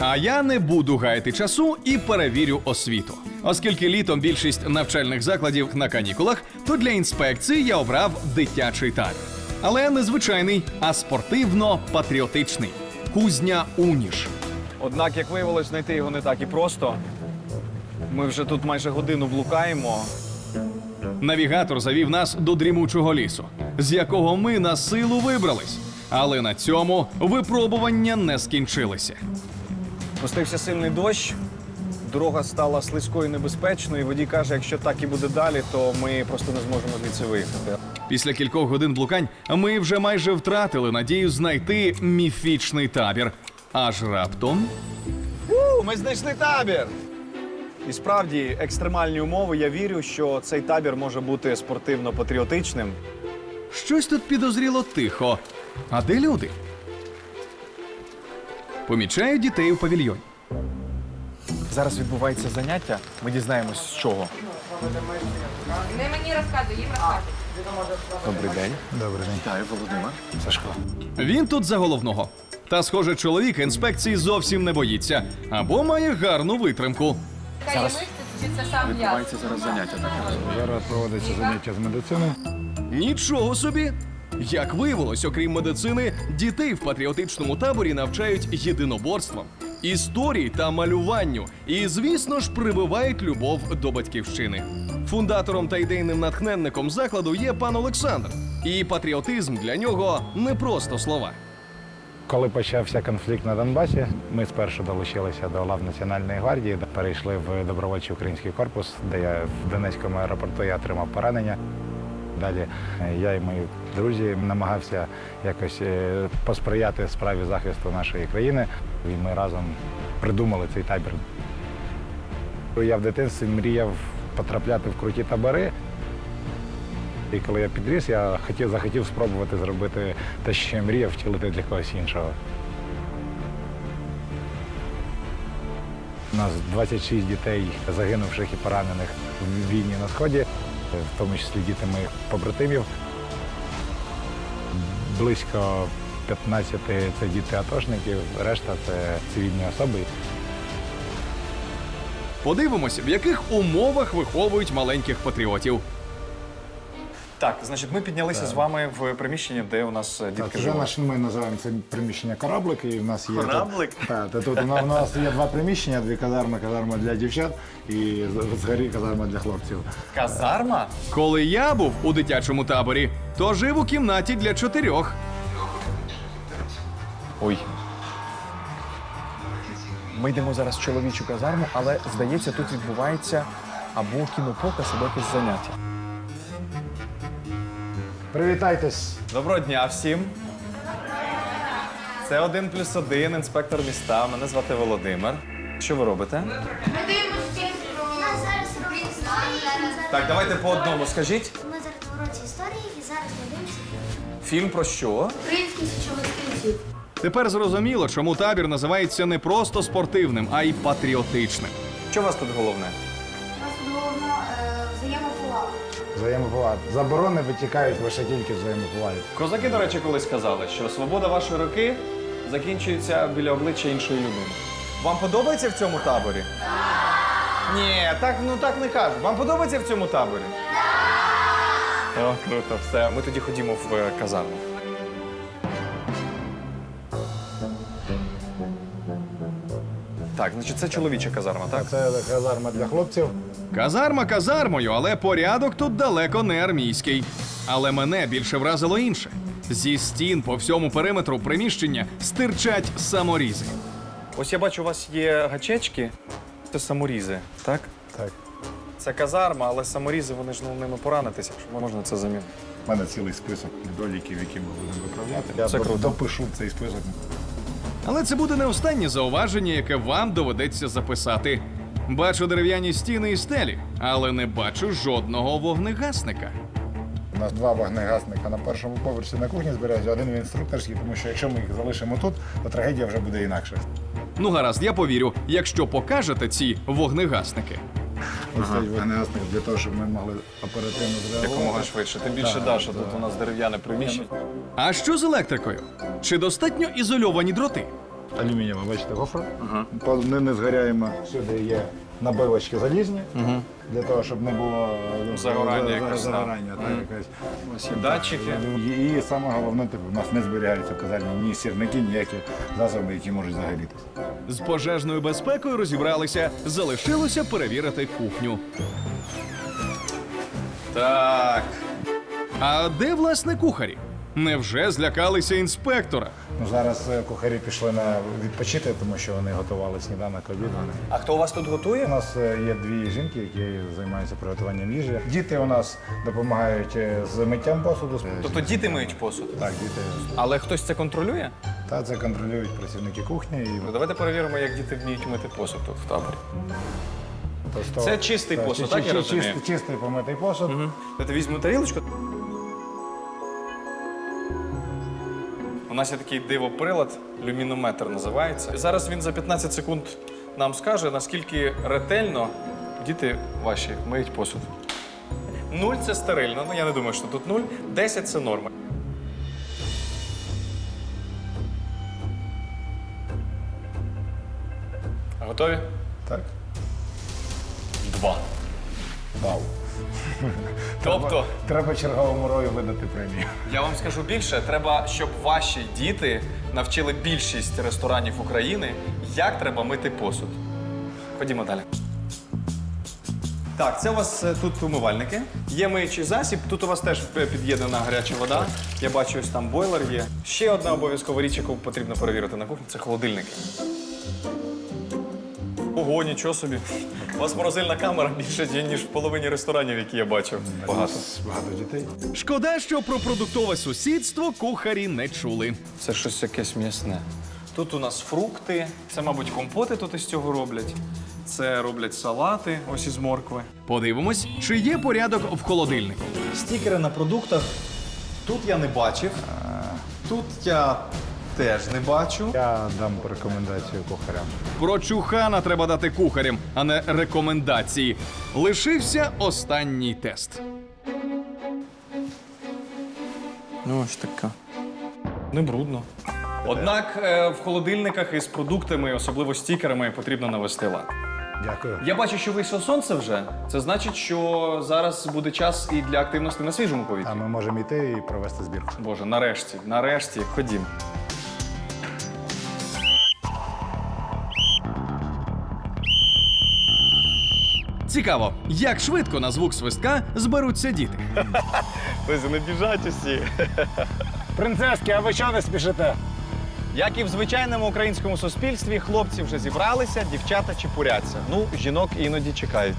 А я не буду гаяти часу і перевірю освіту. Оскільки літом більшість навчальних закладів на канікулах, то для інспекції я обрав дитячий табір. Але не звичайний, а спортивно-патріотичний. Кузня Уніш. Однак, як виявилось, знайти його не так і просто. Ми вже тут майже годину блукаємо. Навігатор завів нас до дрімучого лісу, з якого ми на силу вибрались. Але на цьому випробування не скінчилися. Пустився сильний дощ, дорога стала слизькою і небезпечною. і Водій каже, якщо так і буде далі, то ми просто не зможемо звідси виїхати. Після кількох годин блукань ми вже майже втратили надію знайти міфічний табір. Аж раптом У, ми знайшли табір! І справді, екстремальні умови. Я вірю, що цей табір може бути спортивно-патріотичним. щось тут підозріло тихо. А де люди? Помічаю дітей у павільйоні. Зараз відбувається заняття. Ми дізнаємось з чого. Не мені розказуй, їм розказуй. Добрий день. Добрий день. Вітаю, Володимир. Сашко. Він тут за головного. Та, схоже, чоловік інспекції зовсім не боїться або має гарну витримку. Зараз... Чи це сам я? зараз заняття, так. Зараз проводиться заняття з медицини. Нічого собі! Як виявилось, окрім медицини, дітей в патріотичному таборі навчають єдиноборствам, історії та малюванню. І, звісно ж, прививають любов до батьківщини. Фундатором та ідейним натхненником закладу є пан Олександр. І патріотизм для нього не просто слова. Коли почався конфлікт на Донбасі, ми спершу долучилися до лав Національної гвардії, перейшли в добровольчий український корпус, де я в Донецькому аеропорту я отримав поранення. Далі я і мої друзі намагався якось е, посприяти справі захисту нашої країни. І ми разом придумали цей табір. Я в дитинстві мріяв потрапляти в круті табори. І коли я підріс, я хотів, захотів спробувати зробити те, що я мріяв, втілити для когось іншого. У нас 26 дітей, загинувших і поранених в війні на сході, в тому числі діти моїх побратимів. Близько 15 це діти атошників, решта це цивільні особи. Подивимося, в яких умовах виховують маленьких патріотів. Так, значить, ми піднялися з вами в приміщення, де у нас е, Так, дітки це живуть. наш, ми називаємо це приміщення кораблик, і в нас є Кораблик? Тут, так, та тут у нас, у нас є два приміщення, дві казарми, казарма для дівчат і з- згорі казарма для хлопців. Казарма? Коли я був у дитячому таборі, то жив у кімнаті для чотирьох. Ой. Ми йдемо зараз в чоловічу казарму, але здається, тут відбувається або кінопоказ, або якесь заняття. Привітайтесь! Доброго дня всім. Це один плюс один, інспектор міста. Мене звати Володимир. Що ви робите? Ми дивимося фільм про нас зараз робить історії. Так, давайте по одному. Скажіть, Ми зараз на уроці історії і зараз ми дивимося фільм про що? український січових стрільців. Тепер зрозуміло, чому табір називається не просто спортивним, а й патріотичним. Що у вас тут головне? Взаємоповага. Заборони витікають лише тільки взаємоповаги. Козаки, до речі, колись казали, що свобода вашої руки закінчується біля обличчя іншої людини. Вам подобається в цьому таборі? Ні, так ну так не кажуть. Вам подобається в цьому таборі? Так. О, круто, все. Ми тоді ходімо в е, казарму. Так, значить, це чоловіча казарма, так? Це казарма для хлопців. Казарма казармою, але порядок тут далеко не армійський. Але мене більше вразило інше. Зі стін по всьому периметру приміщення стирчать саморізи. Ось я бачу, у вас є гачечки. Це саморізи, так? Так. Це казарма, але саморізи, вони ж ну, ними поранитися, якщо можна це замінити. У мене цілий список недоліків, які ми будемо виправляти. Я Це круто. допишу цей список. Але це буде не останнє зауваження, яке вам доведеться записати. Бачу дерев'яні стіни і стелі, але не бачу жодного вогнегасника. У нас два вогнегасника на першому поверсі на кухні збережуть, один в інструкторській, тому що якщо ми їх залишимо тут, то трагедія вже буде інакше. Ну гаразд, я повірю, якщо покажете ці вогнегасники. Цей вогнегасник для того, щоб ми могли оперативно зреагувати. Якомога швидше. Тим більше да, що тут у нас дерев'яне приміщення. А що з електрикою? Чи достатньо ізольовані дроти? Алюмінієва, бачите, гофра. Ага. Не, не згоряємо. Сюди є набивочки залізні, для того, щоб не було е, Загорання за- якось, загорання, так, якось. Ось є датчики. І, і саме головне, типу, у нас не зберігаються в казармі ні сірники, ніякі засоби, які можуть загорітися. З пожежною безпекою розібралися. Залишилося перевірити кухню. Так. А де власне кухарі? Невже злякалися інспектора? Ну, зараз е, кухарі пішли на відпочити, тому що вони готували сніданок обід. Вони. А хто у вас тут У готує? нас е, є дві жінки, які займаються приготуванням їжі. Діти у нас допомагають е, з миттям посуду. Тобто діти миють посуд. Так, діти. Але хтось це контролює? Та це контролюють працівники кухні. І Ну, давайте перевіримо, як діти вміють мити посуд тут в таборі. просто- Це чистий посуд, так я чи- розумію? чистий- Чистий помитий посуд. Давайте візьмемо тарілочку. Нас є такий дивоприлад, люмінометр називається. Зараз він за 15 секунд нам скаже, наскільки ретельно діти ваші миють посуд. Нуль це стерильно. Ну я не думаю, що тут нуль. 10 це норма. Готові? Так? Два. Вау. Тобто. Треба черговому рою видати премію. Я вам скажу більше, треба, щоб ваші діти навчили більшість ресторанів України, як треба мити посуд. Ходімо далі. Так, це у вас е, тут умивальники. Є миючий засіб. Тут у вас теж е, під'єднана гаряча вода. Я бачу, ось там бойлер є. Ще одна обов'язкова річ, яку потрібно перевірити на кухні, це холодильники. Ого, нічого собі. У вас морозильна камера більше, ніж в половині ресторанів, які я бачив. Багато. Багато дітей. Шкода, що про продуктове сусідство кухарі не чули. Це щось якесь м'ясне. Тут у нас фрукти, це, мабуть, компоти тут із цього роблять. Це роблять салати, ось із моркви. Подивимось, чи є порядок в холодильнику. Стікери на продуктах. Тут я не бачив. Тут я теж не бачу. Я дам рекомендацію кухарям. Про чухана треба дати кухарям, а не рекомендації. Лишився останній тест. Ну, ось така. Не брудно. Однак е, в холодильниках із продуктами, особливо стікерами, потрібно навести лад. Дякую. Я бачу, що вийшло сонце вже. Це значить, що зараз буде час і для активності на свіжому повітрі. А ми можемо йти і провести збірку. Боже, нарешті, нарешті, ходім. Цікаво, як швидко на звук свистка зберуться діти. Ви не біжать усі. Принцески, а ви чого не спішите? Як і в звичайному українському суспільстві, хлопці вже зібралися, дівчата чепуряться. Ну, жінок іноді чекають.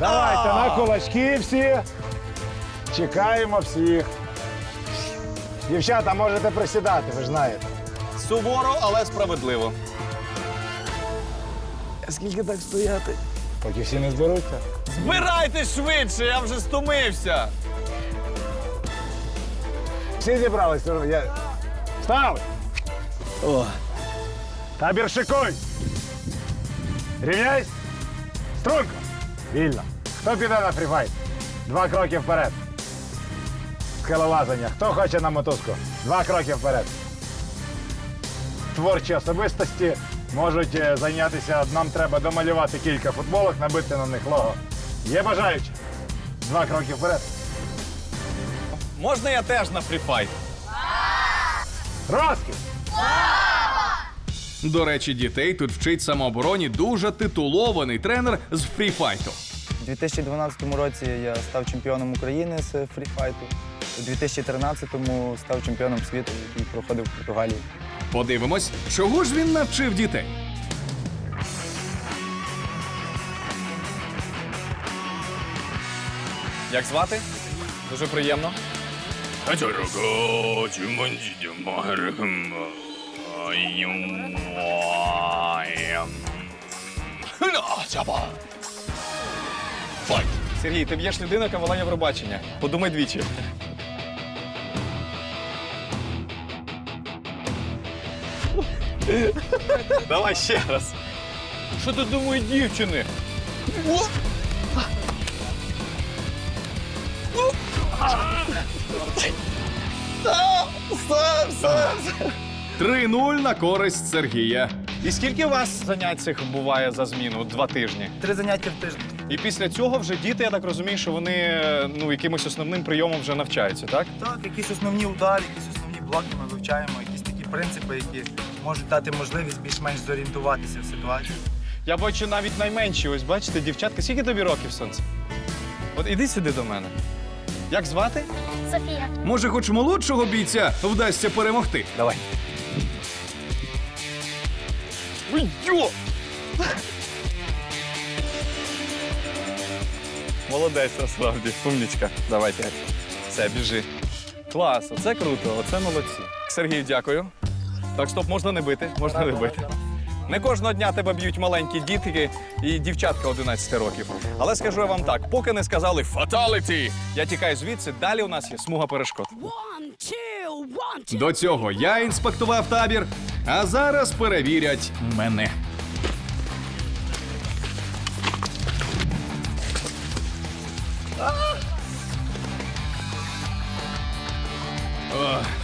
Давайте на кулачки всі. Чекаємо всіх. Дівчата, можете присідати, ви ж знаєте. Суворо, але справедливо. Скільки так стояти? Поки всі не зберуться. Збирайтесь швидше, я вже стомився. Всі зібрались. Я... Встали! О. Табір шикуй! Рівняйсь! Струнко! Вільно. Хто піде на фріфайт? Два кроки вперед. Скелелазання. Хто хоче на мотузку? Два кроки вперед. Творчі особистості можуть е, зайнятися. Нам треба домалювати кілька футболок, набити на них лого. Є бажаючі? Два кроки вперед. Можна я теж на фріфайт? Розкіш! До речі, дітей тут вчить самообороні дуже титулований тренер з фріфайту. У 2012 році я став чемпіоном України з фріфайту. У 2013-му став чемпіоном світу, який проходив в Португалії. Подивимось, чого ж він навчив дітей. Як звати? Дуже приємно. Сергій, ти б'єш людину, яка вела Євробачення. Подумай двічі. Давай ще раз. Що ти думаєш, дівчини? 3-0 на користь Сергія. І скільки у вас занять цих буває за зміну? Два тижні. Три заняття в тиждень. І після цього вже діти, я так розумію, що вони ну, якимось основним прийомом вже навчаються, так? Так, якісь основні удари, якісь основні блоки ми вивчаємо, якісь такі принципи, які можуть дати можливість більш-менш зорієнтуватися в ситуації. Я бачу навіть найменші. Ось бачите, дівчатка, скільки тобі років сонце? От іди сюди до мене. Як звати? Софія. Може, хоч молодшого бійця вдасться перемогти. Давай. Ой, йо! Молодець, насправді. Умнічка. Давайте. Все, біжи. Клас, оце круто, оце молодці. Сергію, дякую. Так, стоп, можна не бити, можна не бити. Не кожного дня тебе б'ють маленькі дітки і дівчатка 11 років. Але скажу я вам так: поки не сказали фаталіті, я тікаю звідси. Далі у нас є смуга перешкод. До цього я інспектував табір, а зараз перевірять мене.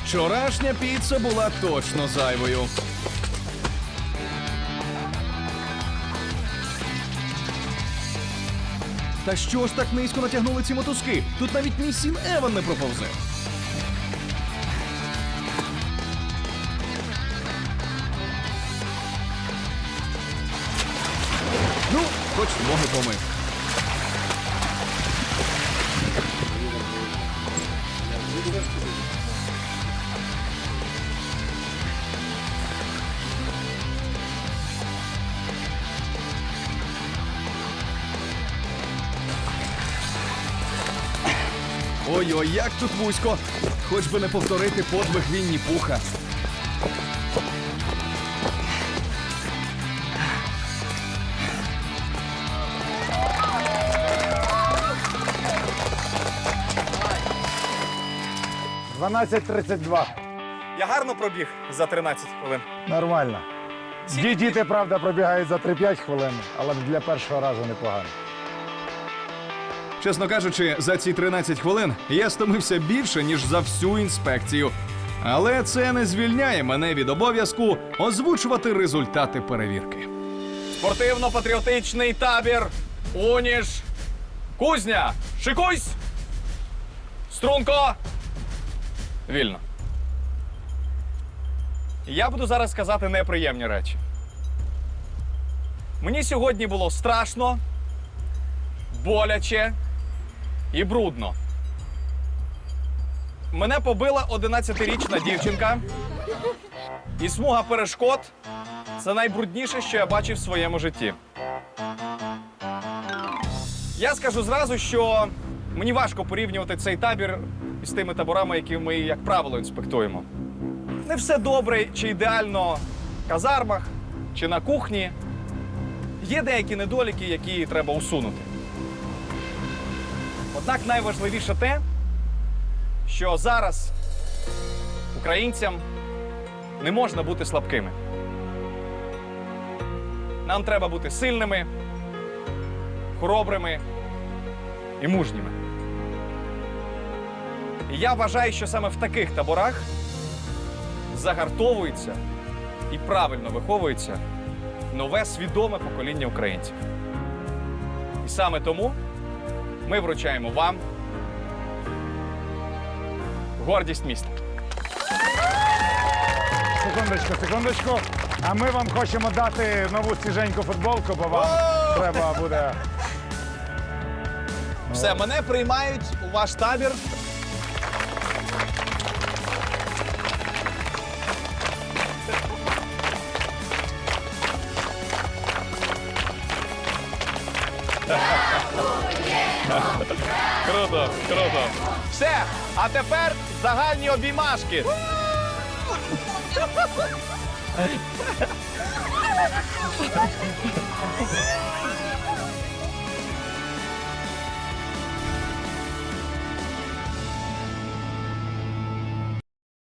Вчорашня піца була точно зайвою. Та що ж так низько натягнули ці мотузки? Тут навіть мій сін Еван не проповзе. Ну, хоч ноги помив. Ой-ой, як тут вузько. Хоч би не повторити подвиг Вінні Пуха. – 12.32. Я гарно пробіг за 13 хвилин. Нормально. Ді- Діти, правда, пробігають за 3-5 хвилин, але для першого разу непогано. Чесно кажучи, за ці 13 хвилин я стомився більше, ніж за всю інспекцію. Але це не звільняє мене від обов'язку озвучувати результати перевірки. Спортивно-патріотичний табір. Уніж. Кузня. Шикуйсь. Струнко. Вільно. Я буду зараз сказати неприємні речі. Мені сьогодні було страшно, боляче і брудно. Мене побила 11-річна дівчинка, і смуга перешкод це найбрудніше, що я бачив в своєму житті. Я скажу зразу, що мені важко порівнювати цей табір із тими таборами, які ми, як правило, інспектуємо. Не все добре чи ідеально в казармах чи на кухні. Є деякі недоліки, які треба усунути. Однак найважливіше те, що зараз українцям не можна бути слабкими. Нам треба бути сильними, хоробрими і мужніми. І я вважаю, що саме в таких таборах загартовується і правильно виховується нове свідоме покоління українців. І саме тому ми вручаємо вам гордість міста. Секундочку, секундочку. А ми вам хочемо дати нову свіженьку футболку, бо вам треба буде. Все, мене приймають у ваш табір. Круто, круто. Все, а тепер загальні обіймашки.